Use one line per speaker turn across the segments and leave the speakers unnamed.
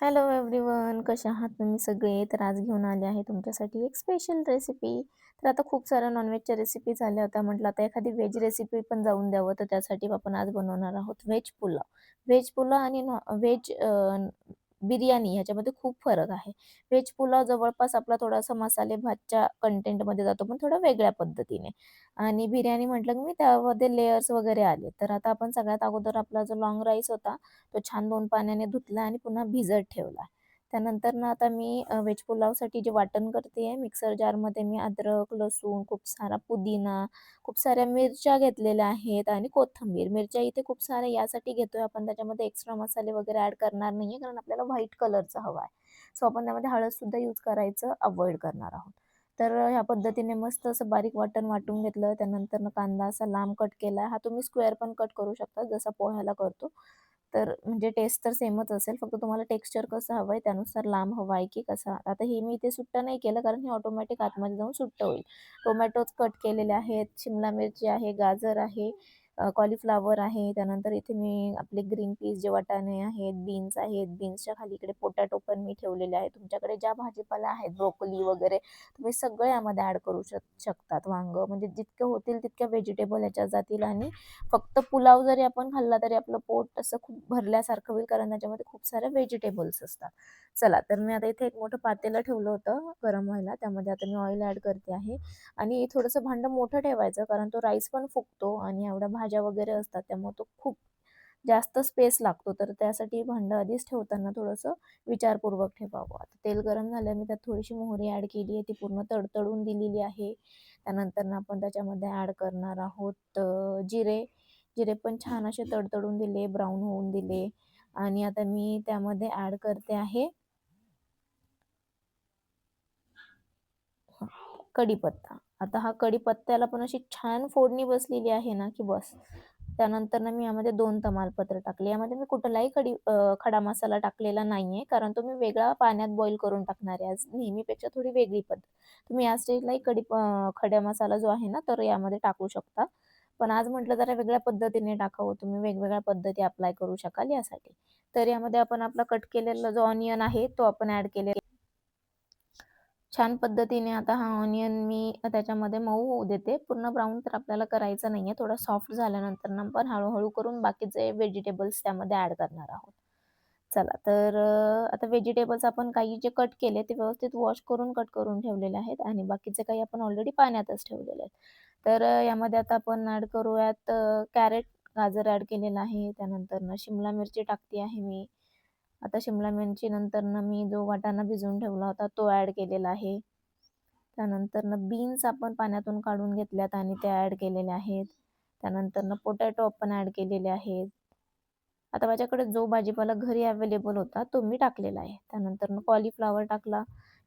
Hello everyone कशा आहात तुम्ही सगळे? तर आज घेऊन आले आहे तुमच्यासाठी एक स्पेशल रेसिपी तर आता खूप साऱ्या नॉनव्हेजच्या रेसिपी झाल्या होत्या. म्हटलं आता एखादी व्हेज रेसिपी पण जाऊन द्यावं. तर त्यासाठी आपण आज बनवणार आहोत व्हेज पुलाव. व्हेज पुलाव आणि नॉ व्हेज बिर्याणी ह्याच्यामध्ये खूप फरक आहे. व्हेज पुलाव जवळपास आपला थोडासा मसाले भातच्या कंटेंटमध्ये जातो पण थोडं वेगळ्या पद्धतीने. आणि बिर्याणी म्हटलं की मी त्यामध्ये लेयर्स वगैरे आले. तर आता आपण सगळ्यात अगोदर आपला जो लॉंग राईस होता तो छान दोन पाण्याने धुतला आणि पुन्हा भिजत ठेवला. त्यानंतर ना आता मी व्हेज पुलावसाठी जे वाटण करते आहे मिक्सर जारमध्ये मी अद्रक लसूण खूप सारा पुदिना खूप साऱ्या मिरच्या घेतलेल्या आहेत आणि कोथिंबीर. मिरच्या इथे खूप साऱ्या यासाठी घेतोय आपण त्याच्यामध्ये एक्स्ट्रा मसाले वगैरे ॲड करणार नाही आहे कारण आपल्याला व्हाईट कलरचा हवा आहे. सो आपण त्यामध्ये हळदसुद्धा यूज करायचं अवॉइड करणार आहोत. तर ह्या पद्धतीने मस्त असं बारीक वाटण वाटून घेतलं. त्यानंतर कांदा असा लांब कट केला हा तुम्ही स्क्वेअर पण कट करू शकता जसा पोह्याला करतो. तर म्हणजे टेस्ट तर सेमच असेल फक्त तुम्हाला टेक्स्चर कसं हवं आहे त्यानुसार लांब हवं आहे की कसा? आता हे मी इथे सुट्टं नाही केलं कारण हे ऑटोमॅटिक आतमध्ये जाऊन सुट्ट होईल. टोमॅटोज कट केलेले आहेत शिमला मिरची आहे गाजर आहे कॉलीफ्लावर आहे. त्यानंतर इथे मी आपले ग्रीन पीस जे वाटाणे आहेत बीन्स आहेत. बीन्सच्या खाली इकडे पोटॅटो पण मी ठेवलेले आहे तुमच्याकडे ज्या भाजीपाला आहेत ब्रोकोली वगैरे तुम्ही सगळे यामध्ये ॲड करू शक शकतात वांग. म्हणजे जितके होतील तितक्या व्हेजिटेबल याच्यात जातील आणि फक्त पुलाव जरी आपण खाल्ला तरी आपलं पोट असं खूप भरल्यासारखं होईल कारण त्याच्यामध्ये खूप सारे व्हेजिटेबल्स असतात. चला तर मी आता इथे एक मोठं पातेलं ठेवलं होतं गरम व्हायला. त्यामध्ये आता मी ऑइल ॲड करते आहे. आणि थोडंसं भांडं मोठं ठेवायचं कारण तो राईस पण फुगतो आणि एवढ्या भाज्या वगैरे असतात त्यामुळे तो खूप जास्त स्पेस लागतो. तर त्यासाठी भांडं आधीच ठेवताना थोडंसं विचारपूर्वक ठेवावं. आता तेल गरम झालं मी त्यात थोडीशी मोहरी ॲड केली आहे ती पूर्ण तडतडून दिलेली आहे. त्यानंतर आपण त्याच्यामध्ये ॲड करणार आहोत जिरे. जिरे पण छान असे तडतडून दिले ब्राऊन होऊन दिले. आणि आता मी त्यामध्ये ॲड करते आहे कढीपत्ता. आता हा कढीपत्त्याला पण अशी छान फोडणी बसलेली आहे ना की बस. त्यानंतर ना मी यामध्ये दोन तमालपत्र टाकले. यामध्ये मी कुठलाही कडी खडा मसाला टाकलेला नाही आहे कारण तो मी वेगळा पाण्यात बॉईल करून टाकणार आहे. आज नेहमीपेक्षा थोडी वेगळी पद्धत. तुम्ही या स्टेजलाही कडी खड्या मसाला जो आहे ना तर यामध्ये टाकू शकता. पण आज म्हटलं जरा वेगळ्या पद्धतीने टाकावं. तुम्ही वेगवेगळ्या पद्धती अप्लाय करू शकाल यासाठी. तर यामध्ये आपण आपला कट केलेला जो ऑनियन आहे तो आपण ऍड केलेला छान पद्धतीने आता हा ऑनियन मी त्याच्यामध्ये मऊ होऊ देते. पूर्ण ब्राऊन तर आपल्याला करायचं नाही आहे थोडा सॉफ्ट झाल्यानंतर ना हळूहळू करून बाकीचे व्हेजिटेबल्स त्यामध्ये ॲड करणार आहोत. चला तर आता व्हेजिटेबल्स आपण काही जे कट केले ते व्यवस्थित वॉश करून कट करून ठेवलेले आहेत आणि बाकीचे काही आपण ऑलरेडी पाण्यातच ठेवलेले आहेत. तर यामध्ये आता आपण ॲड करूयात कॅरेट गाजर ॲड केलेलं आहे. त्यानंतर ना शिमला मिरची टाकते आहे मी. आता शिमला मिरची नंतर ना मी जो वाटाणा भिजवून ठेवला होता तो ॲड केलेला आहे. त्यानंतर ना बीन्स आपण पाण्यातून काढून घेतल्यात आणि ते ॲड केलेले आहेत. त्यानंतर ना पोटॅटो आपण ॲड केलेले आहेत. आता माझ्याकडे जो भाजीपाला घरी अवेलेबल होता तो मी टाकलेला आहे. त्यानंतर ना कॉलीफ्लावर टाकला.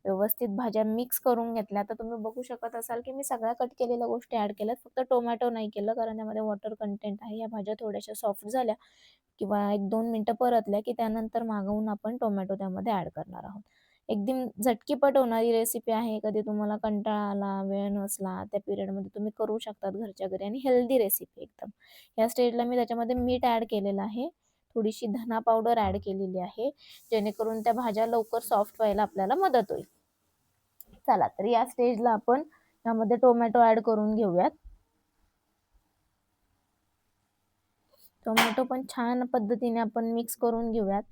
व्यवस्थित भाज्या मिक्स करून घेतल्या. आता तुम्ही बघू शकत असाल की मी सगळ्या कट केलेल्या गोष्टी ॲड केल्यात. फक्त टोमॅटो नाही केलं कारण त्यामध्ये वॉटर कंटेंट आहे. या भाज्या थोड्याशा सॉफ्ट झाल्या. किंवा एक दोन मिनटं परतल्या की त्यानंतर मागवून आपण टोमॅटो त्यामध्ये ॲड करणार आहोत. एकदम झटकीपट होणारी रेसिपी आहे. कधी तुम्हाला कंटाळा आला वेळ नसला त्या पिरियडमध्ये तुम्ही करू शकतात घरच्या घरी आणि हेल्दी रेसिपी एकदम. या स्टेजला मी त्याच्यामध्ये मीठ ॲड केलेलं आहे. थोडीशी धना पावडर ॲड केलेली आहे. जेणेकरून त्या भाज्या लवकर सॉफ्ट व्हायला आपल्याला मदत होईल. चला तर या स्टेजला आपण यामध्ये टोमॅटो ॲड करून घेऊयात. टोमॅटो पण छान पद्धतीने आपण मिक्स करून घेऊयात.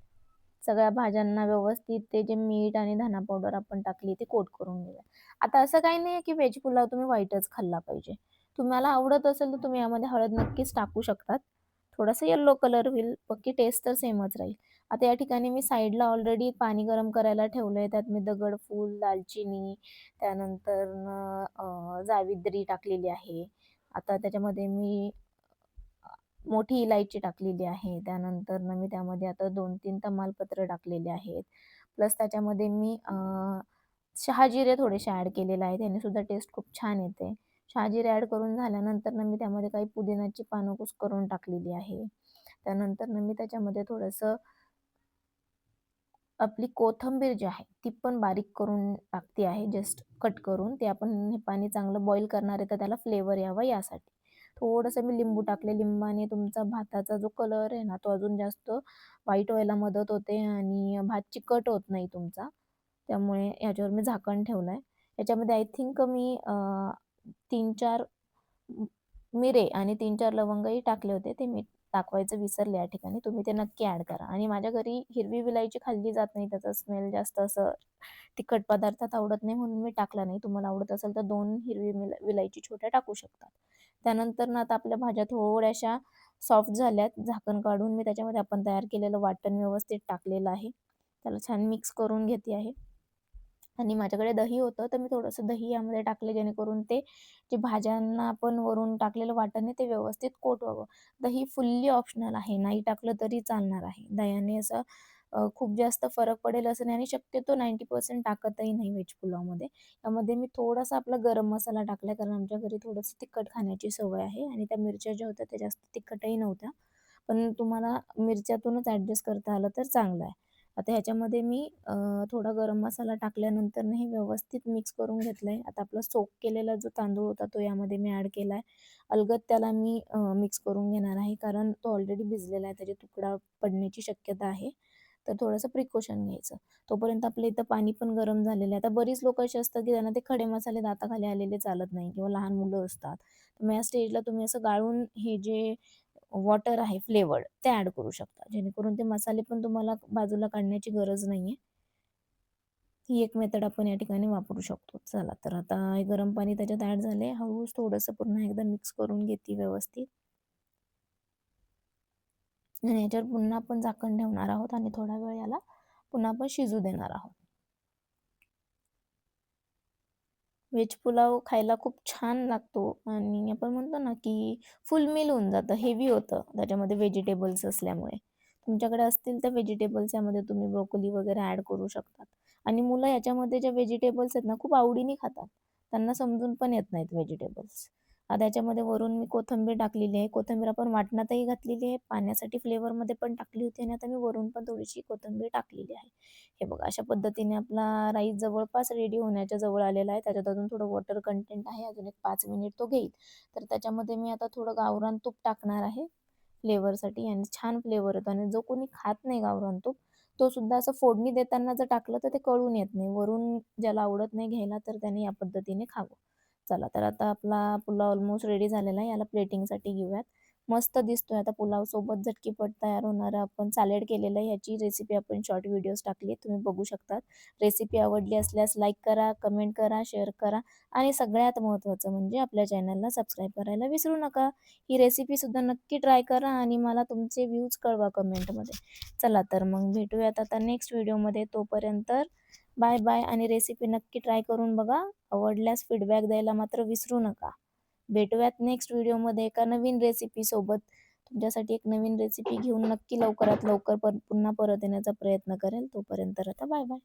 सगळ्या भाज्यांना व्यवस्थित ते जे मीठ आणि धना पावडर आपण टाकली ते कोट करून घेऊया आता असं काही नाही की व्हेज पुलाव तुम्ही व्हाईटच खाल्ला पाहिजे. तुम्हाला आवडत असेल तर तुम्ही यामध्ये हळद नक्कीच टाकू शकतात. थोडासा येल्लो कलर होईल पक्की टेस्ट तर सेमच राहील. आता या ठिकाणी मी साईडला ऑलरेडी पाणी गरम करायला ठेवलं आहे त्यात मी दगड फूल दालचिनी त्यानंतर जावित्री टाकलेली आहे. आता त्याच्यामध्ये मी मोठी इलायची टाकलेली आहे. त्यानंतर मी त्यामध्ये आता दोन तीन तमालपत्र टाकलेले आहेत. प्लस त्याच्यामध्ये मी शहाजिरे थोडेसे ॲड केलेले आहेत. त्याने सुद्धा टेस्ट खूप छान येते. शहाजिरे ॲड करून झाल्यानंतर मी त्यामध्ये काही पुदिन्याची पानं कुस करून टाकलेली आहे. त्यानंतर मी त्याच्यामध्ये थोडंसं आपली कोथंबीर जी आहे ती पण बारीक करून टाकते आहे. जस्ट कट करून. ते आपण हे पाणी चांगलं बॉईल करणार आहे तर त्याला फ्लेवर यावं यासाठी. थोडंसं मी लिंबू टाकले. लिंबाने तुमचा भाताचा जो कलर आहे ना तो अजून जास्त व्हाईट व्हायला मदत होते आणि भात चिकट होत नाही तुमचा. त्यामुळे याच्यावर मी झाकण ठेवलं आहे याच्यामध्ये आय थिंक मी तीन चार मिरे आणि तीन चार लवंगही टाकले होते. ते मी दाखवायचं विसरले या ठिकाणी तुम्ही ते नक्की ॲड करा. आणि माझ्या घरी हिरवी विलायची खाल्ली जात नाही त्याचा स्मेल जास्त असं तिखट पदार्थात आवडत नाही म्हणून मी टाकला नाही. तुम्हाला आवडत असेल तर दोन हिरवी विलायची छोट्या टाकू शकतात. त्यानंतर ना आता आपल्या भाज्या थोड्याशा सॉफ्ट झाल्यात झाकण काढून मी त्याच्यामध्ये आपण तयार केलेलं वाटण व्यवस्थित टाकलेलं आहे. त्याला छान मिक्स करून घेते आहे. आणि माझ्याकडे दही होतं तर मी थोडंसं दही यामध्ये टाकले जेणेकरून ते जे भाज्यांना आपण वरून टाकलेलं वाटण आहे ते व्यवस्थित कोट व्हावं. दही फुल्ली ऑप्शनल आहे नाही टाकलं तरी चालणार आहे. दह्याने असं खूप जास्त फरक पडेल असं नाही आणि शक्यतो नाईंटी पर्सेंट टाकतही नाही व्हेज पुलावमध्ये. त्यामध्ये मी थोडासा आपला गरम मसाला टाकला कारण आमच्या घरी थोडंसं तिखट खाण्याची सवय आहे आणि त्या मिरच्या ज्या होत्या त्या जास्त तिखटही नव्हत्या. पण तुम्हाला मिरच्यातूनच ॲडजस्ट करता आलं तर चांगलं आहे. आता ह्याच्यामध्ये मी थोडा गरम मसाला टाकल्यानंतर हे व्यवस्थित मिक्स करून घेतलं आहे आता आपला सोक केलेला जो तांदूळ होता तो यामध्ये मी ॲड केला आहे अलगद त्याला मी मिक्स करून घेणार आहे कारण तो ऑलरेडी भिजलेला आहे त्याचे तुकडा पडण्याची शक्यता आहे. तर थोडंसं प्रिकॉशन घ्यायचं. तोपर्यंत आपलं इथं पाणी पण गरम झालेलं आहे. आता बरीच लोक अशी असतात की त्यांना ते खडे मसाले दाताखाली आलेले चालत नाही किंवा लहान मुलं असतात. तर मग या स्टेजला तुम्ही असं गाळून हे जे वॉटर आहे फ्लेवर्ड ते ॲड करू शकता. जेणेकरून ते मसाले पण तुम्हाला बाजूला काढण्याची गरज नाही आहे ही एक मेथड आपण या ठिकाणी वापरू शकतो. चला तर आता हे गरम पाणी त्याच्यात ॲड झाले. हळूहळू थोडंसं पुन्हा एकदा मिक्स करून घेते व्यवस्थित. आणि याच्यावर पुन्हा आपण झाकण ठेवणार आहोत आणि थोडा वेळ याला पुन्हा आपण शिजू देणार आहोत. व्हेज पुलाव खायला खूप छान लागतो. आणि आपण म्हणतो ना की फुल मिल होऊन जातं हेवी होतं. त्याच्यामध्ये व्हेजिटेबल्स असल्यामुळे. तुमच्याकडे असतील तर व्हेजिटेबल्स यामध्ये तुम्ही ब्रोकोली वगैरे ॲड करू शकतात. आणि मुलं याच्यामध्ये ज्या व्हेजिटेबल्स आहेत ना खूप आवडीने खातात. त्यांना समजून पण येत नाहीत व्हेजिटेबल्स आता वरून मी कोथिंबीर टाकलेली आहे. कोथिंबीर आपण वाटणातही घातलेली आहे. पाण्यासाठी फ्लेवरमध्ये पण टाकली होती आणि आता मी वरून पण थोडीशी कोथिंबीर टाकलेली आहे. हे बघा अशा पद्धतीने आपला राईस जवळपास रेडी होण्याच्या जवळ आलेला आहे. त्याच्यात अजून थोडं वॉटर कंटेंट आहे. अजून एक पाच मिनिट तो घेईल. तर त्याच्यामध्ये मी आता थोडं गावरान तूप टाकणार आहे फ्लेवरसाठी आणि छान फ्लेवर येतो. आणि जो कोणी खात नाही गावरान तूप तो सुद्धा असं फोडणी देताना जर टाकलं तर ते कळून येत नाही. वरून ज्याला आवडत नाही घ्यायला तर त्याने या पद्धतीने खावं. चला तर आता आपला पुलाव ऑलमोस्ट रेडी झालेला आहे. याला प्लेटिंगसाठी घेऊयात. मस्त दिसतोय आता पुलाव सोबत झटकीपट तयार होणार आपण सॅलेड केलेलं आहे. ह्याची रेसिपी आपण शॉर्ट व्हिडिओज टाकली तुम्ही बघू शकतात. रेसिपी आवडली असल्यास लाईक करा कमेंट करा शेअर करा आणि सगळ्यात महत्त्वाचं म्हणजे आपल्या चॅनलला सबस्क्राईब करायला विसरू नका. ही रेसिपीसुद्धा नक्की ट्राय करा आणि मला तुमचे व्ह्यूज कळवा कमेंटमध्ये चला तर मग भेटूयात आता नेक्स्ट व्हिडिओमध्ये तोपर्यंत बाय बाय आणि रेसिपी नक्की ट्राय करून बघा. आवडल्यास फीडबॅक द्यायला मात्र विसरू नका. भेटूयात नेक्स्ट व्हिडिओमध्ये एका नवीन रेसिपीसोबत तुमच्यासाठी एक नवीन रेसिपी घेऊन नक्की लवकरात लवकर पर पुन्हा परत येण्याचा प्रयत्न करेल. तोपर्यंत आता बाय बाय.